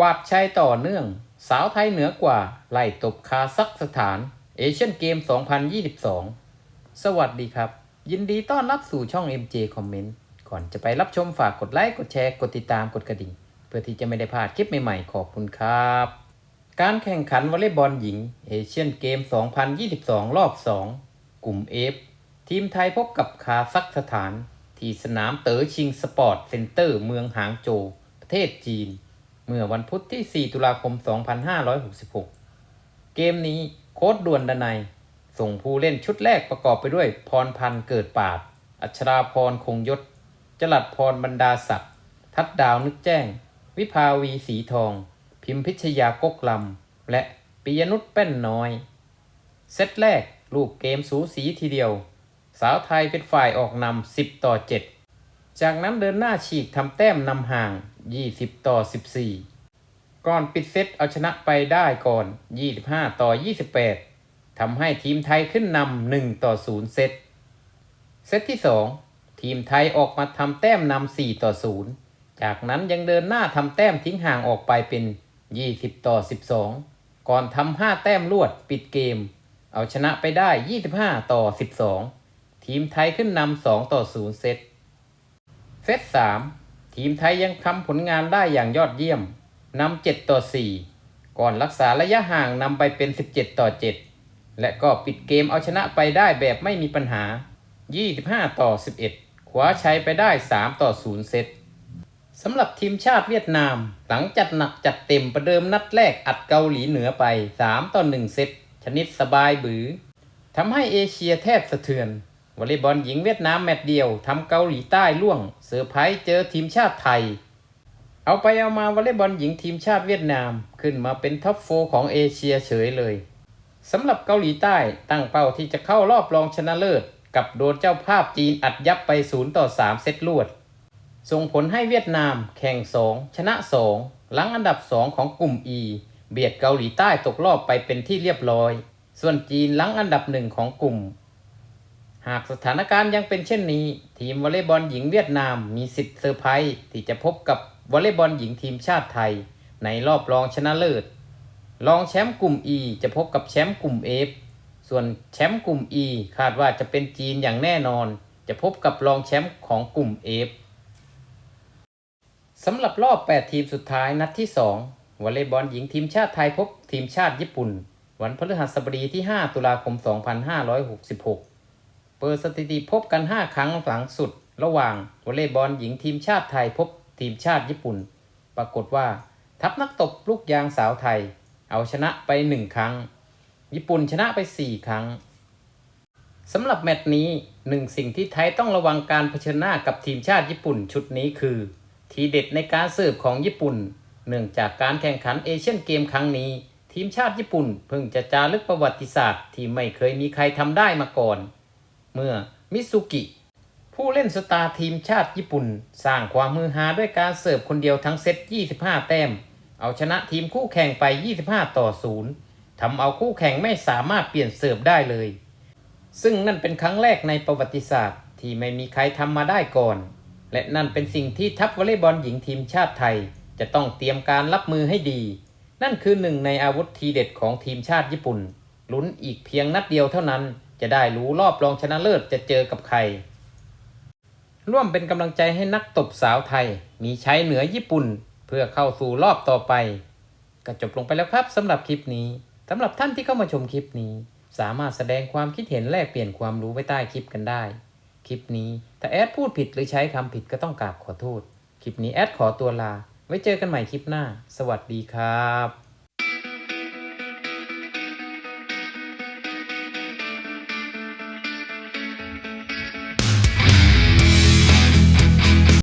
วาดชัยต่อเนื่อง สาวไทยเหนือกว่า ไล่ตบคาซัคสถาน เอเชียนเกม 2022 สวัสดีครับ ยินดีต้อนรับสู่ช่อง MJ Comment ก่อนจะไปรับชมฝากกดไลค์ กดแชร์ กดติดตาม กดกระดิ่ง เพื่อที่จะไม่ได้พลาดคลิปใหม่ๆ ขอบคุณครับ การแข่งขันวอลเลย์บอลหญิง เอเชียนเกม 2022 รอบ 2 กลุ่ม F ทีมไทยพบกับคาซัคสถาน ที่สนามเต๋อชิงสปอร์ตเซ็นเตอร์เมืองหางโจวประเทศจีน เมื่อวันพุธที่ 4 ตุลาคม 2566 เกมนี้โค้ดด่วนดนัยส่งผู้เล่นชุดแรกประกอบไปด้วย พรพันธ์เกิดปาด อัชราพรคงยศ จลัดพรบรรดาศักดิ์ ทัดดาวนึกแจ้ง วิภาวีสีทอง พิมพิชยากกลำ และปิยนุชแป้นน้อย เซตแรกลูกเกมสูสีทีเดียว สาวไทยเป็นฝ่ายออกนำ10 ต่อ 7 จากนั้นเดินหน้าฉีกทำแต้มนำห่าง 20 ต่อ 14 ก่อนปิดเซตเอาชนะไปได้ก่อน 25 ต่อ 28 ทำให้ทีมไทยขึ้นนำ1ต่อ 0 เซต เซตที่ 2 ทีมไทยออกมาทำแต้มนำ4ต่อ 0 จากนั้นยังเดินหน้าทำแต้มทิ้งห่างออกไปเป็น 20 ต่อ 12 ก่อนทำ5แต้มรวดปิดเกม เอาชนะไปได้ 25 ต่อ 12 ทีมไทยขึ้นนำ2ต่อ 0 เซต เซต3 ทีมไทยยังทำผลงานได้อย่างยอดเยี่ยมนำ7ต่อ 4 ก่อนรักษาระยะห่างนำไปเป็น 17 ต่อ 7 และก็ปิดเกมเอาชนะไปได้แบบไม่มีปัญหา 25 ต่อ 11คว้าชัยไปได้ 3 ต่อ 0 เซตสำหรับทีมชาติเวียดนาม หลังจัดหนักจัดเต็มประเดิมนัดแรกอัดเกาหลีเหนือไป 3 ต่อ 1 เซตชนิดสบายบือทำให้เอเชียแทบสะเทือน วอลเลย์บอลหญิงเวียดนามแมตช์เดียวทำเกาหลีใต้ล่วงเซอร์ไพรส์เจอทีมชาติไทย เอาไปเอามาวอลเลย์บอลหญิงทีมชาติเวียดนามขึ้นมาเป็นท็อปโฟของเอเชียเฉยเลยสำหรับเกาหลีใต้ตั้งเป้าที่จะเข้ารอบรองชนะเลิศ กับโดนเจ้าภาพจีนอัดยับไป 0 ต่อ 3 เซตลวด ส่งผลให้เวียดนามแข่ง 2 ชนะ 2 หลังอันดับ 2 ของกลุ่ม E เบียดเกาหลีใต้ตกรอบไปเป็นที่เรียบร้อย ส่วนจีนหลังอันดับหนึ่งของกลุ่ม หากสถานการณ์ยังเป็นเช่นนี้ ทีมวอลเลย์บอลหญิงเวียดนามมีสิทธิ์เซอร์ไพรส์ที่จะพบกับวอลเลย์บอลหญิงทีมชาติไทย ในรอบรองชนะเลิศ รองแชมป์กลุ่ม E จะพบกับแชมป์กลุ่ม F ส่วนแชมป์กลุ่ม E คาดว่าจะเป็นจีนอย่างแน่นอน จะพบกับรองแชมป์ของกลุ่ม F สำหรับรอบ 8 ทีมสุดท้ายนัดที่ 2 วอลเลย์บอลหญิงทีมชาติไทยพบทีมชาติญี่ปุ่น วันพฤหัสบดีที่ 5 ตุลาคม 2566 เปิดสถิติพบกัน 5 ครั้งหลังสุด ระหว่างวอลเลย์บอลหญิงทีมชาติไทยพบทีมชาติญี่ปุ่น ปรากฏว่าทัพนักตบลูกยางสาวไทย เอาชนะไป 1 ครั้ง ญี่ปุ่นชนะไป 4 ครั้งสำหรับแมตช์นี้หนึ่งสิ่งที่ไทยต้องระวังการเผชิญหน้ากับทีมชาติญี่ปุ่นชุดนี้คือ ทีเด็ดในการเสิร์ฟของญี่ปุ่น เนื่องจากการแข่งขันเอเชียนเกมครั้งนี้ ทีมชาติญี่ปุ่น เพิ่งจะจารึกประวัติศาสตร์ที่ไม่เคยมีใครทำได้มาก่อน เมื่อมิซุกิ ผู้เล่นสตาร์ทีมชาติญี่ปุ่น สร้างความมือฮาด้วยการเสิร์ฟคนเดียวทั้งเซต 25 แต้ม เอาชนะทีมคู่แข่งไป 25 ต่อ 0ทำเอาคู่แข่งไม่สามารถเปลี่ยนเสิร์ฟได้เลย ซึ่งนั่นเป็นครั้งแรกในประวัติศาสตร์ ที่ไม่มีใครทำมาได้ก่อน และนั่นเป็นสิ่งที่ทัพวอลเลย์บอลหญิงทีมชาติไทย จะต้องเตรียมการรับมือให้ดี นั่นคือหนึ่งในอาวุธทีเด็ดของทีมชาติญี่ปุ่นลุ้นอีกเพียงนัดเดียวเท่านั้น จะได้รู้รอบรองชนะเลิศจะเจอกับใคร ร่วมเป็นกำลังใจให้นักตบสาวไทย มีใช้เหนือญี่ปุ่น เพื่อเข้าสู่รอบต่อไป ก็จบลงไปแล้วครับสำหรับคลิปนี้สำหรับท่านที่เข้ามาชมคลิปนี้ สามารถแสดงความคิดเห็นแลกเปลี่ยนความรู้ไว้ใต้คลิปกันได้ คลิปนี้ถ้าแอดพูดผิดหรือใช้คำผิดก็ต้องกราบขอโทษ คลิปนี้แอดขอตัวลา ไว้เจอกันใหม่คลิปหน้า สวัสดีครับ